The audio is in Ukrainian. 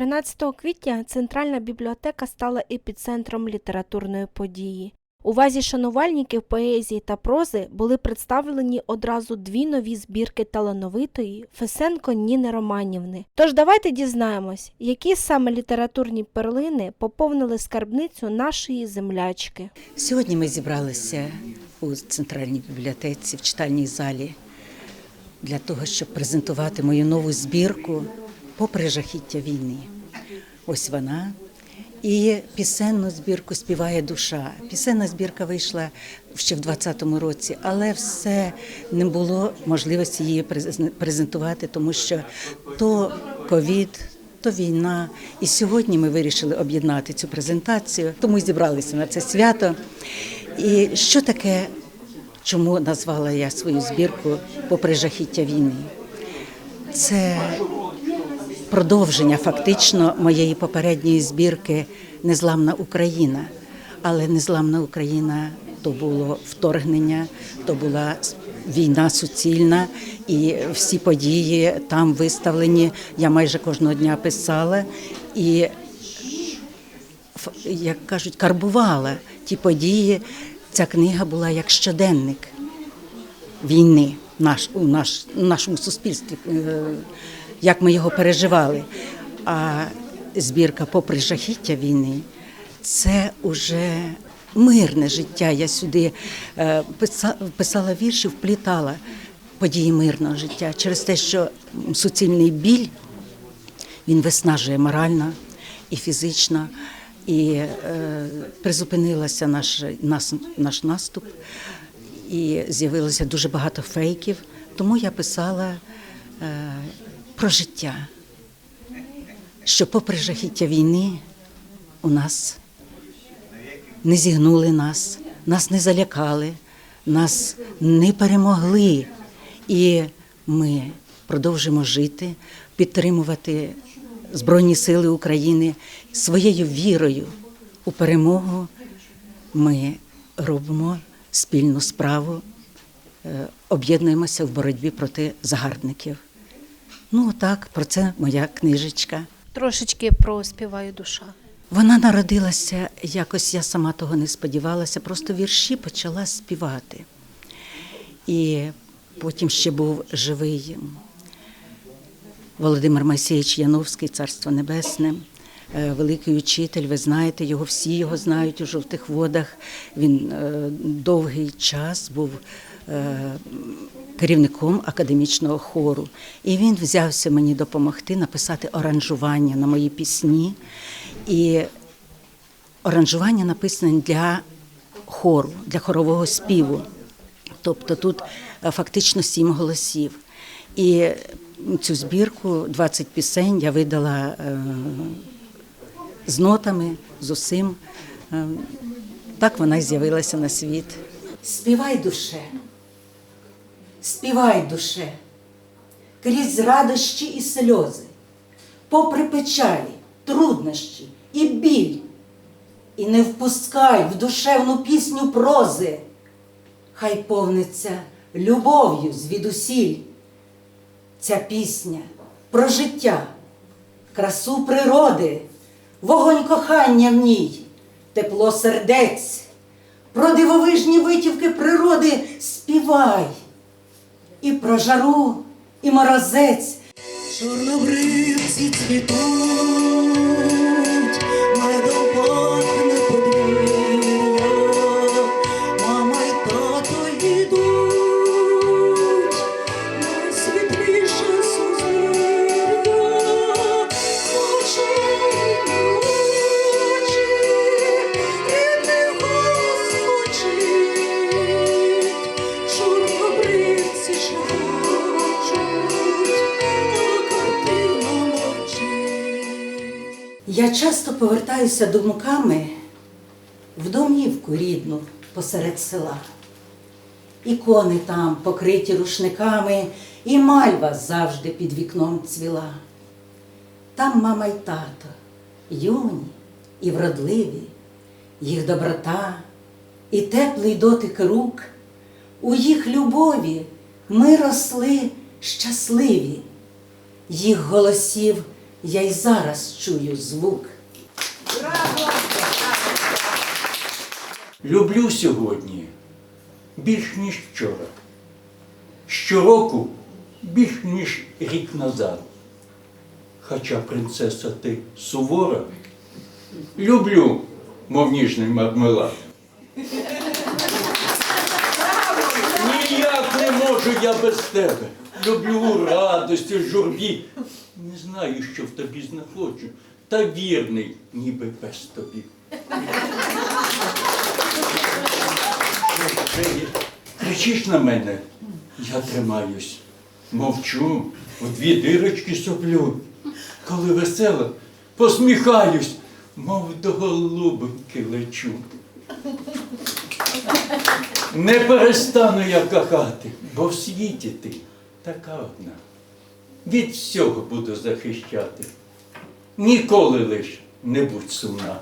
13 квітня Центральна бібліотека стала епіцентром літературної події. У вазі шанувальників поезії та прози були представлені одразу дві нові збірки талановитої Фесенко Ніни Романівни. Тож давайте дізнаємось, які саме літературні перлини поповнили скарбницю нашої землячки. Сьогодні ми зібралися у центральній бібліотеці в читальній залі для того, щоб презентувати мою нову збірку попри жахіття війни. Ось вона. І пісенну збірку співає душа. Пісенна збірка вийшла ще в 2020 році, але все не було можливості її презентувати, тому що то ковід, то війна. І сьогодні ми вирішили об'єднати цю презентацію, тому й зібралися на це свято. І що таке, чому назвала я свою збірку попри жахіття війни? Це продовження фактично моєї попередньої збірки Незламна Україна. Але незламна Україна то було вторгнення, то була війна суцільна, і всі події там виставлені. Я майже кожного дня писала і як кажуть, карбувала ті події. Ця книга була як щоденник війни наш, у наш, у нашому суспільстві, е, як ми його переживали. А збірка попри жахіття війни це уже мирне життя. Я сюди е, писала вірші, вплітала події мирного життя через те, що суцільний біль він виснажує морально і фізично. І е, призупинилася наш, наш, наш наступ, і з'явилося дуже багато фейків. Тому я писала е, про життя, що попри жахіття війни у нас не зігнули нас, нас не залякали, нас не перемогли. І ми продовжимо жити, підтримувати Збройні Сили України своєю вірою у перемогу. Ми робимо спільну справу, е, об'єднуємося в боротьбі проти загарбників. Ну, так, про це моя книжечка. Трошечки про співаю душа. Вона народилася якось, я сама того не сподівалася, просто вірші почала співати. І потім ще був живий Володимир Майсеєвич Яновський, Царство Небесне, е, великий учитель. Ви знаєте, його всі його знають у жовтих водах. Він е, довгий час був керівником академічного хору. І він взявся мені допомогти написати оранжування на мої пісні. І оранжування написане для хору, для хорового співу. Тобто тут е, фактично сім голосів. І цю збірку 20 пісень я видала е, з нотами, з усім. Е, Так вона й з'явилася на світ. Співай душе, співай душе, крізь радощі і сльози, попри печалі, труднощі і біль. І не впускай в душевну пісню прози, хай повниться любов'ю звідусіль. Ця пісня про життя, красу природи, вогонь кохання в ній, тепло сердець, про дивовижні витівки природи співай. І про жару, і морозець, Чорнобривці цвітуть, Я часто повертаюся думками в домівку рідну посеред села. Ікони там покриті рушниками, і мальва завжди під вікном цвіла. Там мама й тато, юні і вродливі, їх доброта і теплий дотик рук. У їх любові ми росли щасливі, їх голосів Я й зараз чую звук. Люблю сьогодні більш ніж вчора. Щороку більш ніж рік назад. Хоча принцеса ти сувора, люблю, мов ніжний мармелад. Ніяк не можу я без тебе. Люблю у радості, журбі. Не знаю, що в тобі знаходжу, та вірний, ніби без тобі. Кричиш на мене, я тримаюсь, мовчу, у дві дирочки соплю. Коли весело, посміхаюсь, мов до голубоньки лечу. Не перестану я кохати, бо в світі ти така одна. Від всього буду захищати. Ніколи лиш не будь сумна.